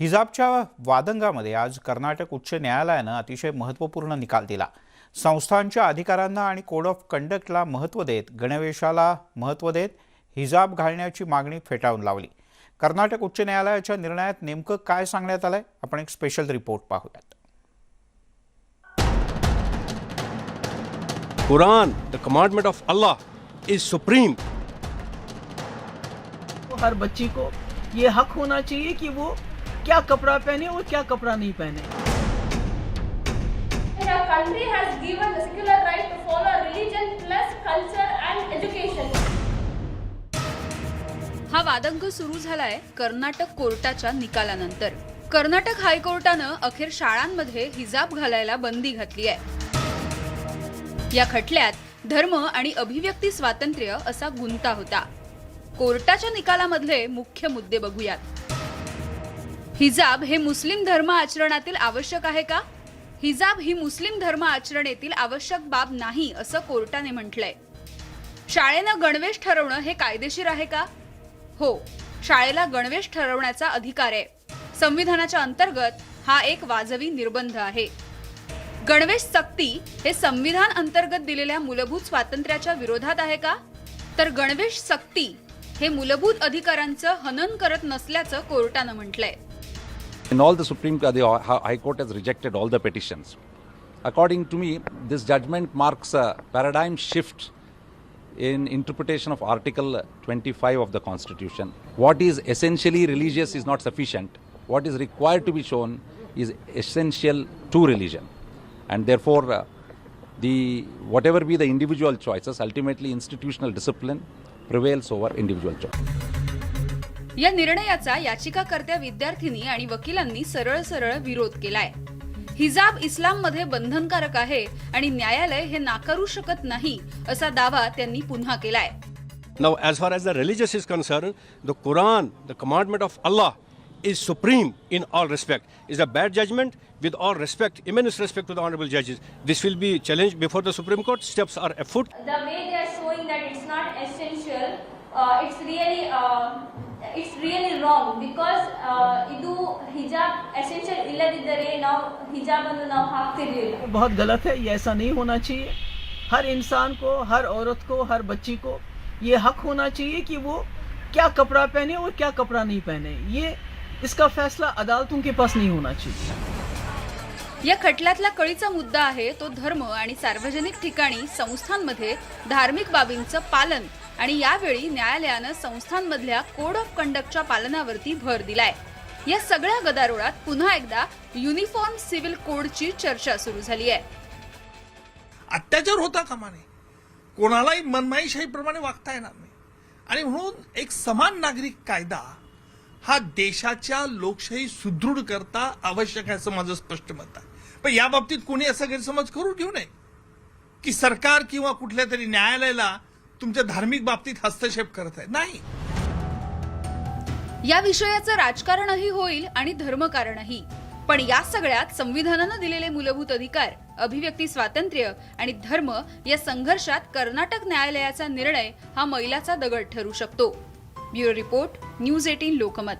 हिजाबच्या वादंगामध्ये आज कर्नाटक उच्च न्यायालयानं अतिशय महत्त्वपूर्ण निकाल दिला. संस्थांच्या अधिकारांना आणि कोड ऑफ कंडक्टला महत्त्व देत गणवेशाला महत्त्व देत हिजाब घालण्याची मागणी फेटाळून लावली. कर्नाटक उच्च न्यायालयाच्या निर्णयात नेमकं काय सांगण्यात आलंय? आपण एक स्पेशल रिपोर्ट पाहूयात. Quran, the commandment of Allah, is supreme. हर बच्ची को ये हक होना चाहिए कि वो क्या कपड़ा पहने और क्या कपड़ा नहीं पहने। Our country has given the secular right to follow religion plus culture and education. हा वादंग सुरू झालाय कर्नाटक कोर्टाच्या निकालानंतर. कर्नाटक हायकोर्टानं अखेर शाळांमध्ये हिजाब घालायला बंदी घातली आहे या खटल्यात धर्म आणि अभिव्यक्ती स्वातंत्र्य असा गुंता होता. कोर्टाच्या निकालामधले मुख्य मुद्दे बघूयात. हिजाब हे मुस्लिम धर्म आचरणातील आवश्यक आहे का? हिजाब ही मुस्लिम धर्म आचरणेतील आवश्यक बाब नाही असं कोर्टाने म्हटलंय. शाळेनं गणवेश ठरवणं हे कायदेशीर आहे का? हो शाळेला गणवेश ठरवण्याचा अधिकार आहे. संविधानाच्या अंतर्गत हा एक वाजवी निर्बंध आहे. गणवेश सक्ती हे संविधान अंतर्गत दिलेल्या मूलभूत स्वातंत्र्याच्या विरोधात आहे का? तर गणवेश सक्ती हे मूलभूत अधिकारांचं हनन करत नसल्याचं कोर्टानं म्हटलंय. In all the Supreme Court, the High Court has rejected all the petitions. According to me, this judgment marks a paradigm shift in interpretation of Article 25 of the Constitution. What is essentially religious is not sufficient. What is required to be shown is essential to religion. And therefore, uh, the whatever be the individual choices, ultimately institutional discipline prevails over individual choice. या निर्णयाचा याचिकाकर्त्या विद्यार्थिनी आणि वकिलांनी सरळ सरळ विरोध केलाय. हिजाब इस्लाममध्ये बंधनकारक आहे आणि न्यायालय हे नाकारू शकत नाही असा दावा त्यांनी पुन्हा केलाय. नाव as far as the religious is concern the Quran the commandment of Allah is supreme in all respect is a bad judgement with all respect I mean is respect to the honourable जजेस this will be challenge before the supreme court steps are afoot the way they are showing that it's not essential it's really it's really wrong because uh, ಇದು hijab essential ಇಲ್ಲದಿದ್ದರೆ ನಾವು ಹಿಜಾಬ್ ಅನ್ನು ನಾವು ಹಾಕ್ತಿರ್ಲಿಲ್ಲ बहुत गलत है ये ऐसा नहीं होना चाहिए हर इंसान को हर औरत को हर बच्ची को ये हक होना चाहिए कि वो क्या कपड़ा पहने और क्या कपड़ा नहीं पहने ये इसका फैसला अदालतों के पास नहीं होना चाहिए या खटल्यातला कळीचा मुद्दा आहे तो धर्म आणि सार्वजनिक ठिकाणी संस्थांमध्ये धार्मिक बाबींचं पालन आणि यावेळी न्यायालयानं संस्थांमधल्या कोड ऑफ कंडक्टच्या पालनावरती भर दिलाय. या सगळ्या गदारोळात पुन्हा एकदा युनिफॉर्म सिव्हिल कोडची चर्चा सुरू झाली आहे अत्याचार होता कामा नये कोणालाही मनमाईशाहीप्रमाणे वागता येणार नाही. आणि म्हणून एक समान नागरिक कायदा हा देशाच्या लोकशाही सुदृढ करता आवश्यक आहे असं माझं स्पष्ट मत आहे. पण या बाबतीत कोणी असा गैरसमज करून घेऊ नये की सरकार किंवा कुठल्या तरी न्यायालयाला तुमच्या धार्मिक बाबतीत हस्तक्षेप करत आहे नाही. या विषयाचं राजकारणही होईल आणि धर्मकारणही. पण या सगळ्यात संविधानानं दिलेले मूलभूत अधिकार अभिव्यक्ती स्वातंत्र्य आणि धर्म या संघर्षात कर्नाटक न्यायालयाचा निर्णय हा मैलाचा दगड ठरू शकतो. Bureau report news eighteen Lokmat.